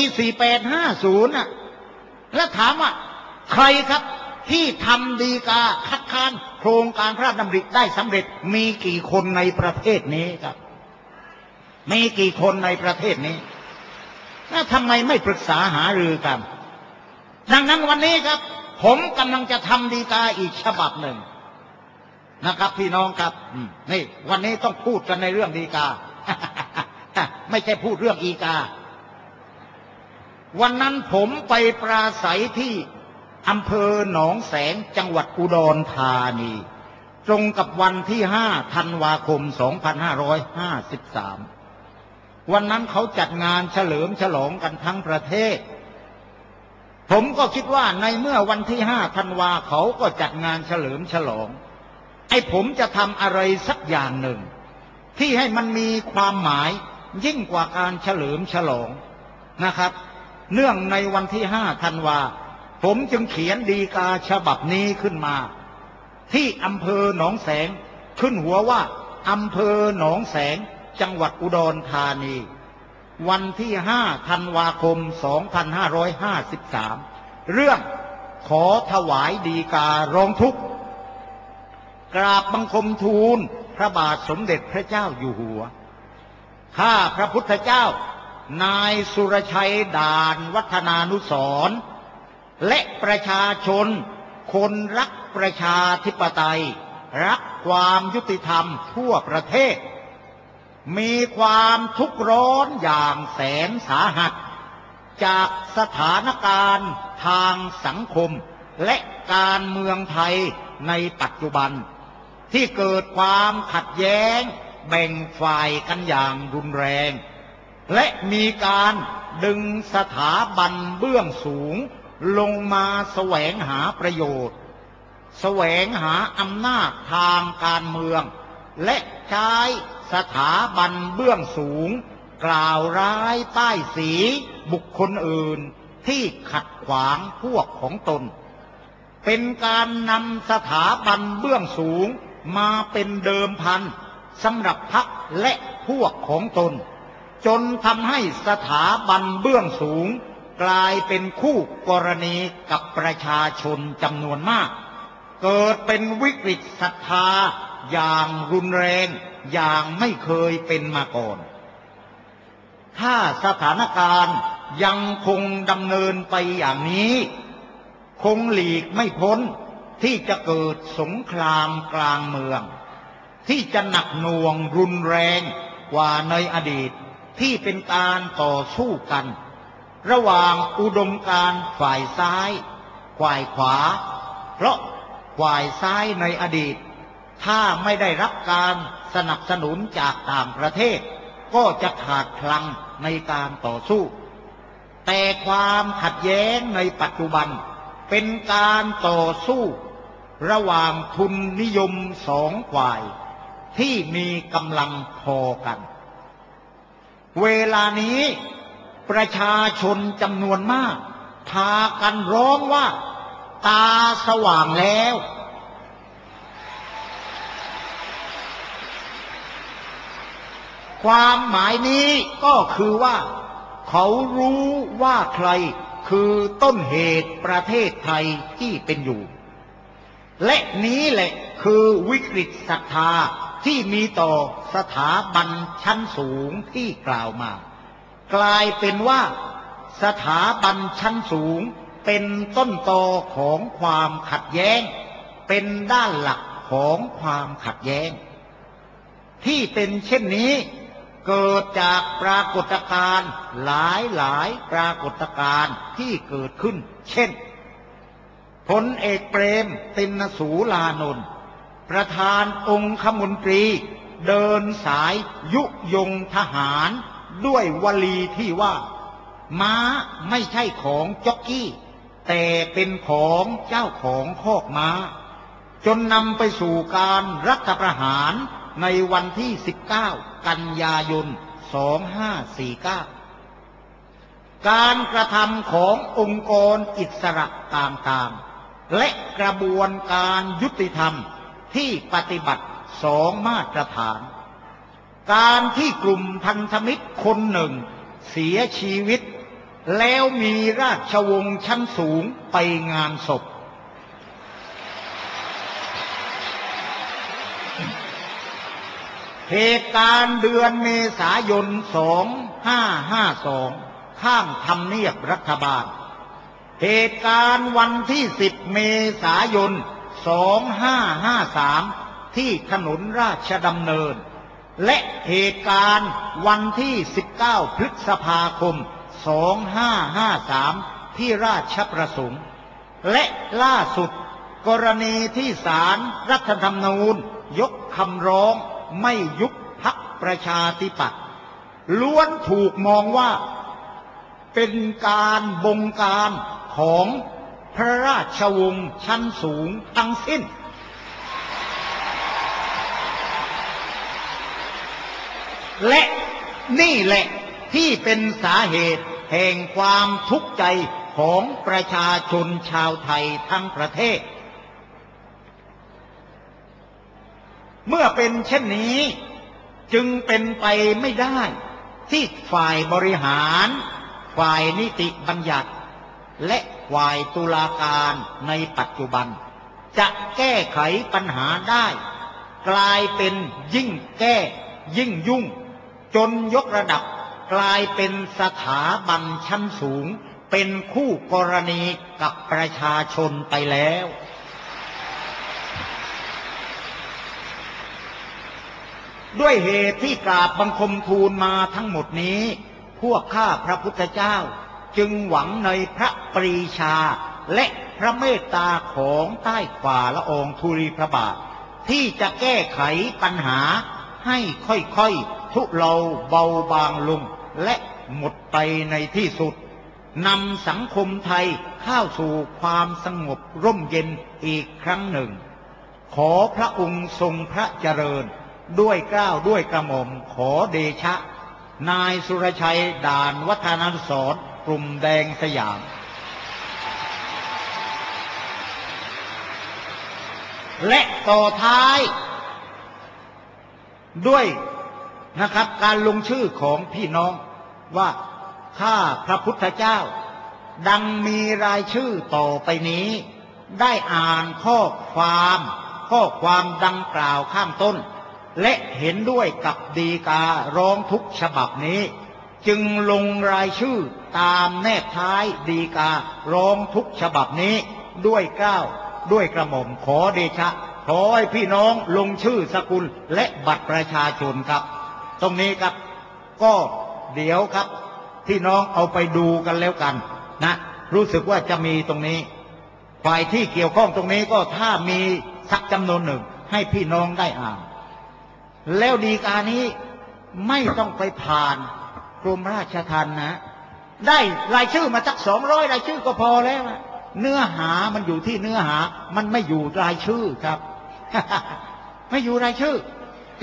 ปีสี่แปดห้าศูนย์อะแล้วถามว่าใครครับที่ทำดีกาคัดค้านโครงการพระราชดำริได้สำเร็จ มีกี่คนในประเทศนี้ครับ มีกี่คนในประเทศนี้แล้วทำไมไม่ปรึกษาหารือกัน ดังนั้นวันนี้ครับ ผมกำลังจะทำดีกาอีกฉบับหนึ่งนะครับ พี่น้องครับนี่ วันนี้ต้องพูดกันในเรื่องดีกา ไม่ใช่พูดเรื่องอีกา วันนั้นผมไปปราศัยที่อำเภอหนองแสงจังหวัดอุดรธานี ตรงกับวันที่5ธันวาคม 2553 วันนั้นเขาจัดงานเฉลิมฉลองกันทั้งประเทศ ผมก็คิดว่าในเมื่อวันที่5ธันวาเขาก็จัดงานเฉลิมฉลอง ไอ้ผมจะทำอะไรสักอย่างหนึ่ง ที่ให้มันมีความหมายยิ่งกว่าการเฉลิมฉลองนะครับ เนื่องในวันที่5ธันวา ผมจึงเขียนดีกาฉบับนี้ขึ้นมา ที่อำเภอหนองแสง ขึ้นหัวว่าอำเภอหนองแสง จังหวัดอุดรธานี วันที่5ธันวาคม 2553 เรื่องขอถวายดีการ้องทุกข์กราบบังคมทูลพระบาทสมเด็จพระเจ้าอยู่หัว ข้าพระพุทธเจ้า นายสุรชัยด่านวัฒนานุสรและประชาชน คนรักประชาธิปไตย รักความยุติธรรมทั่วประเทศ มีความทุกข์ร้อนอย่างแสนสาหัส จากสถานการณ์ทางสังคม และการเมืองไทยในปัจจุบัน ที่เกิดความขัดแย้ง แบ่งฝ่ายกันอย่างรุนแรง และมีการดึงสถาบันเบื้องสูง ลงมาแสวงหาประโยชน์ แสวงหาอำนาจทางการเมือง และใช้สถาบันเบื้องสูง กล่าวร้ายป้ายสีบุคคลอื่นที่ขัดขวางพวกของตน เป็นการนำสถาบันเบื้องสูงมาเป็นเดิมพันสำหรับพรรคและพวกของตน จนทำให้สถาบันเบื้องสูง กลายเป็นคู่กรณีกับประชาชนจำนวนมาก เกิดเป็นวิกฤตศรัทธาอย่างรุนแรงอย่างไม่เคยเป็นมาก่อน ถ้าสถานการณ์ยังคงดำเนินไปอย่างนี้ คงหลีกไม่พ้นที่จะเกิดสงครามกลางเมือง ที่จะหนักหน่วงรุนแรงกว่าในอดีต ที่เป็นการต่อสู้กัน ระหว่างอุดมการฝ่ายซ้าย ฝ่ายขวา เพราะฝ่ายซ้ายในอดีต ถ้าไม่ได้รับการสนับสนุนจากต่างประเทศ ก็จะขาดพลังในการต่อสู้ แต่ความขัดแย้งในปัจจุบัน เป็นการต่อสู้ ระหว่างทุนนิยมสองฝ่าย ที่มีกำลังพอกัน เวลานี้ประชาชนจำนวนมาก พากันร้องว่า ตาสว่างแล้ว ความหมายนี้ก็คือว่า เขารู้ว่าใครคือต้นเหตุประเทศไทยที่เป็นอยู่ และนี้แหละคือวิกฤตศรัทธา ที่มีต่อสถาบันชั้นสูงที่กล่าวมา กลายเป็นว่าสถาบันชั้นสูงเป็นต้นตอของความขัดแย้ง เป็นด้านหลักของความขัดแย้ง ที่เป็นเช่นนี้เกิดจากปรากฏการณ์หลายหลายปรากฏการณ์ที่เกิดขึ้น เช่นพลเอกเปรมตินสูลานนท์ ประธานองคมนตรี เดินสายยุยงทหาร ด้วยวลีที่ว่า ม้าไม่ใช่ของจ็อกกี้ แต่เป็นของเจ้าของคอกม้า จนนำไปสู่การรัฐประหารในวันที่ 19 กันยายน 2549 การกระทำขององค์กรอิสระต่างๆ และกระบวนการยุติธรรม ที่ปฏิบัติสองมาตรฐาน การที่กลุ่มพันธมิตรคนหนึ่ง เสียชีวิต แล้วมีราชวงศ์ชั้นสูงไปงานศพ เหตุการณ์เดือนเมษายน 2552 ข้างทำเนียบรัฐบาล เหตุการณ์วันที่ 10 เมษายน 2553ที่ถนนราชดำเนิน และเหตุการณ์วันที่ 19 พฤษภาคม 2553 ที่ราชประสงค์ และล่าสุดกรณีที่ศาลรัฐธรรมนูญ ยกคำร้องไม่ยุบพักประชาธิปัตย์ล้วนถูกมองว่าเป็นการบงการของ พระราชวงศ์ชั้นสูงทั้งสิ้น และนี่แหละที่เป็นสาเหตุแห่งความทุกข์ใจของประชาชนชาวไทยทั้งประเทศ เมื่อเป็นเช่นนี้จึงเป็นไปไม่ได้ที่ฝ่ายบริหาร ฝ่ายนิติบัญญัติ และฝ่ายตุลาการในปัจจุบัน จะแก้ไขปัญหาได้ กลายเป็นยิ่งแก้ ยิ่งยุ่ง จนยกระดับ กลายเป็นสถาบันชั้นสูง เป็นคู่กรณีกับประชาชนไปแล้ว ด้วยเหตุที่กราบบังคมทูลมาทั้งหมดนี้ พวกข้าพระพุทธเจ้า จึงหวังในพระปรีชา และพระเมตตาของใต้ฝ่าละอองธุลีพระบาท ที่จะแก้ไขปัญหาให้ค่อยๆ ทุเลาเบาบางลง และหมดไปในที่สุดนำสังคมไทยเข้าสู่ความสงบร่มเย็นอีกครั้งหนึ่ง ขอพระองค์ทรงพระเจริญ ด้วยเกล้าวด้วยกระหม่อมขอเดชะ นายสุรชัยด่านวัฒนสอน ลุ่มแดงสยาม และต่อท้าย ด้วยนะครับ การลงชื่อของพี่น้องว่าข้าพระพุทธเจ้า ดังมีรายชื่อต่อไปนี้ ได้อ่านข้อความ ข้อความดังกล่าวข้างต้น และเห็นด้วยกับดีการ้องทุกฉบับนี้ จึงลงรายชื่อ ตามแนบท้ายดีการ้องทุกฉบับนี้ด้วยเก้าวด้วยกระหม่อมขอเดชะ ขอให้พี่น้องลงชื่อสกุลและบัตรประชาชนครับ ตรงนี้ครับ ก็เดี๋ยวครับ พี่น้องเอาไปดูกันแล้วกันนะ รู้สึกว่าจะมีตรงนี้ ฝ่ายที่เกี่ยวข้องตรงนี้ก็ถ้ามีสักจำนวนหนึ่ง ให้พี่น้องได้อ่าน แล้วดีการนี้ไม่ต้องไปผ่านกรมราชทัณฑ์นะ ได้รายชื่อมาสักสองร้อยรายชื่อก็พอแล้วเนื้อหามันอยู่ที่เนื้อหา มันไม่อยู่รายชื่อครับ ไม่อยู่รายชื่อ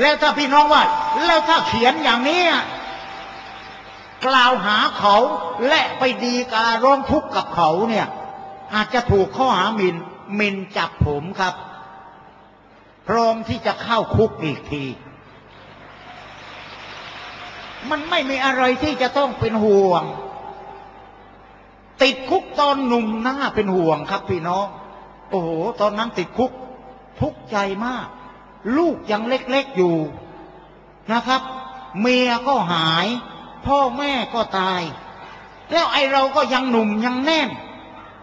แล้วถ้าพี่น้องว่า แล้วถ้าเขียนอย่างนี้กล่าวหาเขาและไปดีการร้องทุกข์กับเขาเนี่ย อาจจะถูกข้อหาหมินหมินจับผมครับ พร้อมที่จะเข้าคุกอีกที มันไม่มีอะไรที่จะต้องเป็นห่วง ติดคุกตอนหนุ่มหน่าเป็นห่วงครับพี่น้อง โอ้โห ตอนนั้นติดคุก ทุกข์ใจมาก ลูกยังเล็กๆอยู่นะครับ เมียก็หาย พ่อแม่ก็ตาย แล้วไอเราก็ยังหนุ่มยังแน่น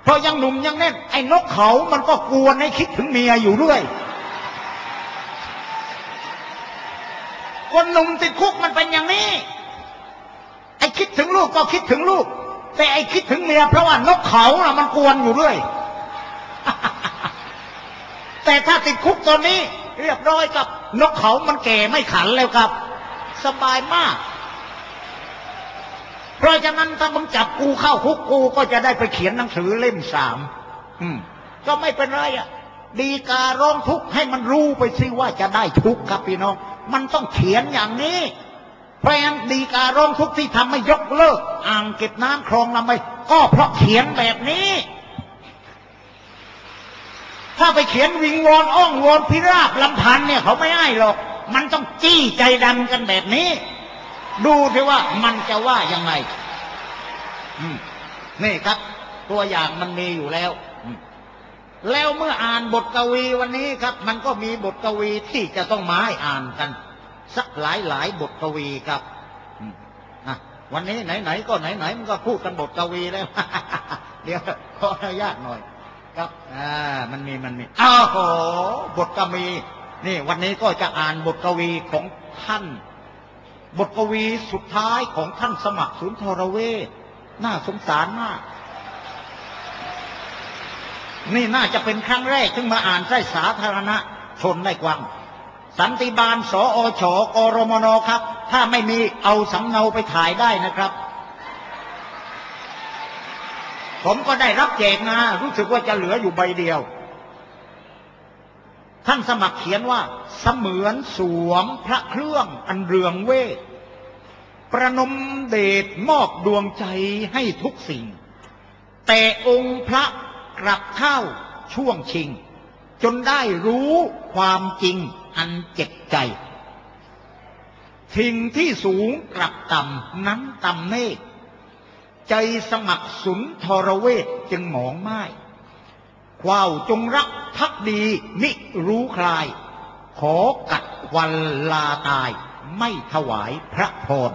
พอยังหนุ่มยังแน่น ไอ้นกเขามันก็กวนให้คิดถึงเมียอยู่เรื่อยคนหนุ่มติดคุกมันเป็นอย่างนี้ ไอ้คิดถึงลูกก็คิดถึงลูก แต่ไอ้คิดถึงเมียเพราะว่านกเขาน่ะมันกวนอยู่เรื่อย แต่ถ้าติดคุกตอนนี้ เรียบร้อยกับ นกเขามันแก่ไม่ขันแล้วครับ สบายมาก เพราะฉะนั้นถ้ามึงจับกูเข้าคุกกูก็จะได้ไปเขียนหนังสือเล่มสามอืมก็ไม่เป็นไรอะ ดีการร้องทุกข์ให้มันรู้ไปสิว่าจะได้ทุกข์ครับพี่น้อง มันต้องเขียนอย่างนี้ เพราะฉะนั้นดีการร้องทุกข์ที่ทำให้ยกเลิก อ่างเก็บน้ำคลองลำไปก็เพราะเขียนแบบนี้ ถ้าไปเขียนวิงวอนอ้องวอนพิราบลำพันเนี่ยเขาไม่ให้หรอก มันต้องจี้ใจดำกันแบบนี้ ดูสิว่ามันจะว่ายังไงนี่ครับ ตัวอย่างมันมีอยู่แล้วแล้วเมื่ออ่านบทกวีวันนี้ครับ มันก็มีบทกวีที่จะต้องมาให้อ่านกัน สักหลายหลายบทกวีครับวันนี้ไหนๆก็ไหนๆมันก็พูดกันบทกวีแล้ว เดี๋ยวขออนุญาตหน่อย ครับอ่ามันมีมันมีอ้าวโหบทกวีนี่วันนี้ก็จะอ่านบทกวีของท่าน บทกวีสุดท้ายของท่านสมัครสุนย์ทรเวชน่าสงสารมากนี่น่าจะเป็นครั้งแรกที่มาอ่านใส่สาธารณะชนได้กว้าง สันติบาล สอชกรมนครับ ถ้าไม่มีเอาสำเนาไปถ่ายได้นะครับ ผมก็ได้รับแจกมารู้สึกว่าจะเหลืออยู่ใบเดียว ท่านสมัครเขียนว่า เสมือนสวมพระเครื่องอันเรืองเวทประนมเดชมอบดวงใจให้ทุกสิ่ง แต่องค์พระกลับเข้าช่วงชิง จนได้รู้ความจริง อันเจ็บใจทิ้งที่สูงกลับต่ำนั้นต่ำเนกใจสมัครสุนทรเวทจึงหมองไม้ว้าวจงรักพักดีมิรู้คลาย ขอกัดวันลาตายไม่ถวายพระพร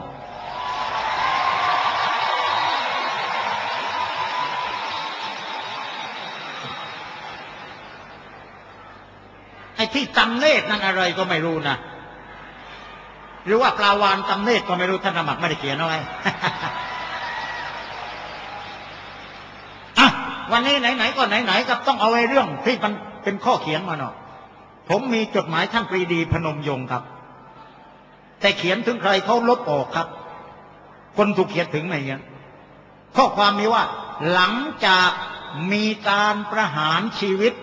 ที่ตำเนตรนั่นอะไรก็ไม่รู้นะหรือว่าปลาวานตำเนตรก็ไม่รู้ท่านสมัครไม่ได้เขียนเอาไว้วันนี้ไหนๆก็ไหนๆก็ต้องเอาไอ้เรื่องที่มันเป็นข้อเขียนมาเนาะผมมีจดหมายท่านปรีดีพนมยงค์ครับ แต่เขียนถึงใครเขาลบออกครับ คนถูกเขียนถึงไหนเงี้ยข้อความมีว่า หลังจากมีการประหารชีวิต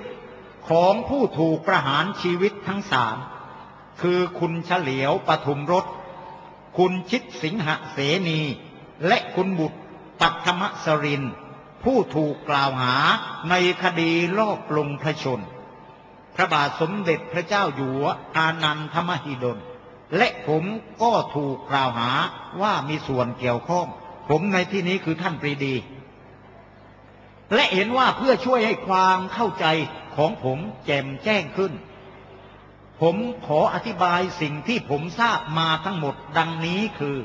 ของผู้ถูกประหารชีวิตทั้งสามคือคุณเฉลียวปทุมรสคุณชิดสิงหเสนี และคุณบุตรปัทมสริน ผู้ถูกกล่าวหาในคดีลอบลงพระชน พระบาทสมเด็จพระเจ้าอยู่หัวอานันทมหิดล และผมก็ถูกกล่าวหาว่ามีส่วนเกี่ยวข้อง ผมในที่นี้คือท่านปรีดี และเห็นว่าเพื่อช่วยให้ความเข้าใจ ของผมแจ่มแจ้งขึ้น ผมขออธิบายสิ่งที่ผมทราบมาทั้งหมดดังนี้คือ